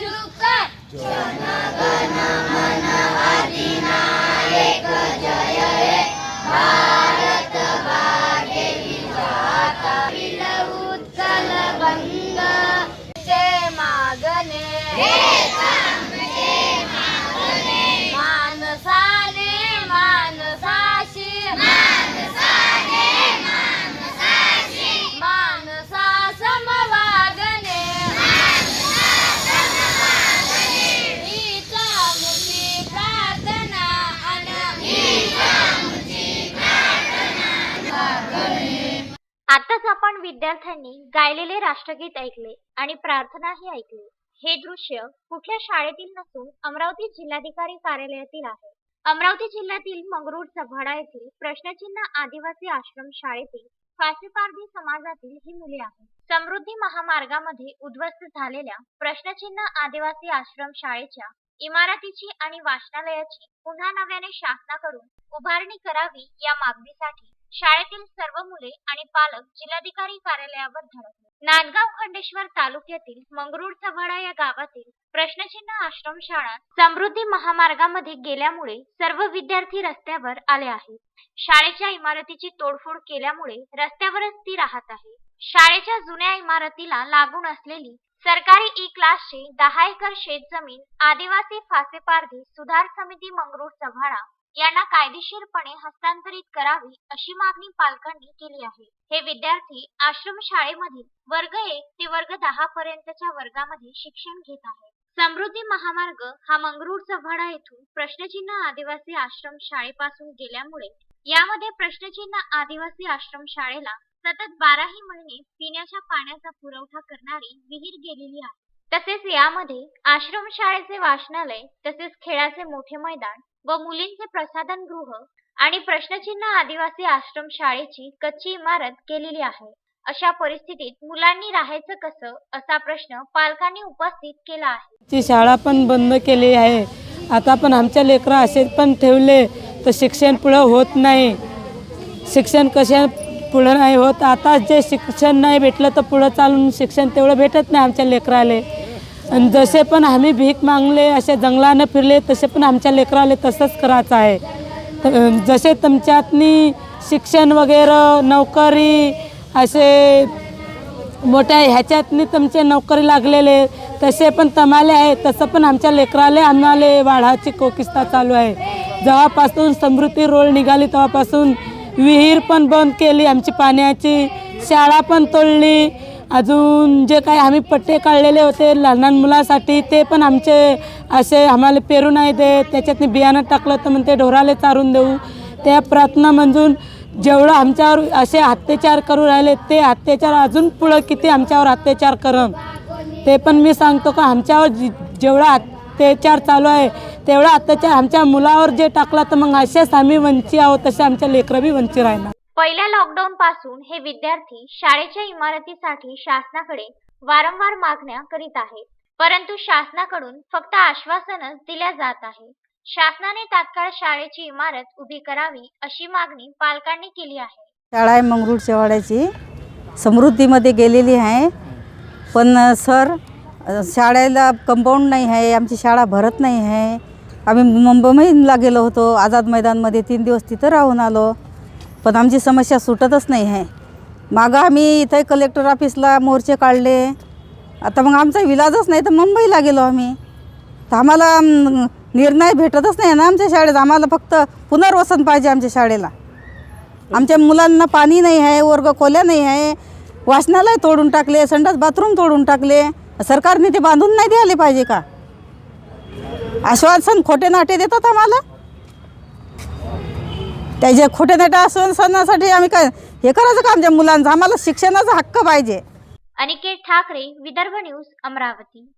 सुरू कर आताच आपण विद्यार्थ्यांनी गायलेले राष्ट्रगीत ऐकले आणि प्रार्थनाही ऐकली. हे दृश्य कुठल्या शाळेतील नसून अमरावती जिल्हाधिकारी कार्यालयातील आहे. अमरावती जिल्ह्यातील मंगरूळ सभाडा येथील प्रश्नचिन्ह आदिवासी आश्रम शाळेतील फाशीपारधी समाजातील ही मुले आहेत. समृद्धी महामार्गामध्ये उद्ध्वस्त झालेल्या प्रश्नचिन्ह आदिवासी आश्रम शाळेच्या इमारतीची आणि वाचनालयाची पुन्हा नव्याने शासनाकडून उभारणी करावी या मागणीसाठी शाळेतील सर्व मुले आणि पालक जिल्हाधिकारी कार्यालयावर धडकले. नांदगाव खंडेश्वर तालुक्यातील मंगरूळ चव्हाडा या गावातील प्रश्नचिन्ह आश्रमशाळा समृद्धी महामार्गामध्ये गेल्यामुळे सर्व विद्यार्थी रस्त्यावर आले आहेत. शाळेच्या इमारतीची तोडफोड केल्यामुळे रस्त्यावरच ती राहत आहे. शाळेच्या जुन्या इमारतीला लागून असलेली सरकारी ई क्लासचे दहा एकर शेतजमीन आदिवासी फासेपारधी सुधार समिती मंगरूळ सभाडा यांना कायदेशीरपणे हस्तांतरित करावी अशी मागणी पालकांनी केली आहे. हे विद्यार्थी आश्रम शाळेमधील वर्ग एक ते वर्ग दहा पर्यंतच्या वर्गामध्ये शिक्षण घेत आहेत. समृद्धी महामार्ग हा मंगरूळ चव्हाडा येथून प्रश्नचिन्ह आदिवासी आश्रम शाळेपासून गेल्यामुळे यामध्ये प्रश्नचिन्ह आदिवासी आश्रम शाळेला सतत बाराही महिने पिण्याच्या पाण्याचा पुरवठा करणारी विहीर गेलेली आहे. तसेच यामध्ये आश्रमशाळेचे वाचनालय तसेच खेळाचे मोठे मैदान व मुलींचे प्रसाधन गृह आणि प्रश्नचिन्ह आदिवासी आश्रम शाळेची कच्ची इमारत केलेली आहे. अशा परिस्थितीत मुलांनी राहायचं कसं असा प्रश्न पालकांनी उपस्थित केला आहे. ची शाळा पण बंद केली आहे. आता पण आमच्या लेकरं असे पण ठेवले तर शिक्षण पुढं होत नाही. शिक्षण कशा पुढं नाही होत? आता जे शिक्षण नाही भेटलं तर पुढं चालून शिक्षण तेवढं भेटत नाही आमच्या लेकराले. आणि जसे पण आम्ही भीक मागले असे जंगलानं फिरले तसे पण आमच्या लेकराले तसंच करायचं आहे. तर जसे तुमच्यातनी शिक्षण वगैरे नोकरी असे मोठ्या ह्याच्यातनी तुमचे नोकरी लागलेले तसे पण तमाले आहे तसं पण आमच्या लेकराले आम्हाला वाढाची कोकिस्ता चालू आहे. जेव्हापासून समृद्धी रोड निघाली तेव्हापासून विहीर पण बंद केली आमची पाण्याची शाळा पण तोडली अजून जे काही आम्ही पट्टे काढलेले होते लहान लहान मुलासाठी ते पण आमचे असे आम्हाला पेरू नाही देत त्याच्यातनी बियाणं टाकलं तर मग ते ढोराले चारून देऊ. त्या प्रार्थना म्हणून जेवढं आमच्यावर असे अत्याचार करू राहिले ते अत्याचार अजून पुढं किती आमच्यावर अत्याचार करन? ते पण मी सांगतो का आमच्यावर जेवढा अत्याचार चालू आहे तेवढा अत्याचार आमच्या मुलावर जे टाकला तर मग असेच आम्ही वंची आहोत तसे आमच्या लेकरं बी वंची राहणार. पहिल्या लॉकडाऊन पासून हे विद्यार्थी शाळेच्या इमारतीसाठी शासनाकडे वारंवार मागण्या करीत आहेत. परंतु शासनाकडून फक्त आश्वासनच दिल्या जात आहे. शासनाने तात्काळ शाळेची इमारत उभी करावी अशी मागणी पालकांनी केली आहे. शाळा आहे मंगरूळ शेवाड्याची समृद्धीमध्ये गेलेली आहे. पण सर शाळेला कंपाऊंड नाही आहे आमची शाळा भरत नाही आहे. आम्ही मुंबईला गेलो होतो आझाद मैदानमध्ये तीन दिवस तिथं राहून आलो. पण आमची समस्या सुटतच नाही आहे. मागं आम्ही इथे कलेक्टर ऑफिसला मोर्चे काढले. आता मग आमचा विलाजच नाही तर मुंबईला गेलो आम्ही. तर आम्हाला निर्णय भेटतच नाही ना आमच्या शाळेत. आम्हाला फक्त पुनर्वसन पाहिजे आमच्या शाळेला. आमच्या मुलांना पाणी नाही आहे वर्ग खोल्या नाही आहे. वाचनालय तोडून टाकले संडास बाथरूम तोडून टाकले. सरकारने ते बांधून नाही द्यायला पाहिजे का? आश्वासन खोटे नाटे देतात आम्हाला. त्याचे खोटे नेटा असून सणासाठी आम्ही काय हे करायचं का आमच्या मुलांचं? आम्हाला शिक्षणाचा हक्क पाहिजे. अनिकेत ठाकरे विदर्भ न्यूज अमरावती.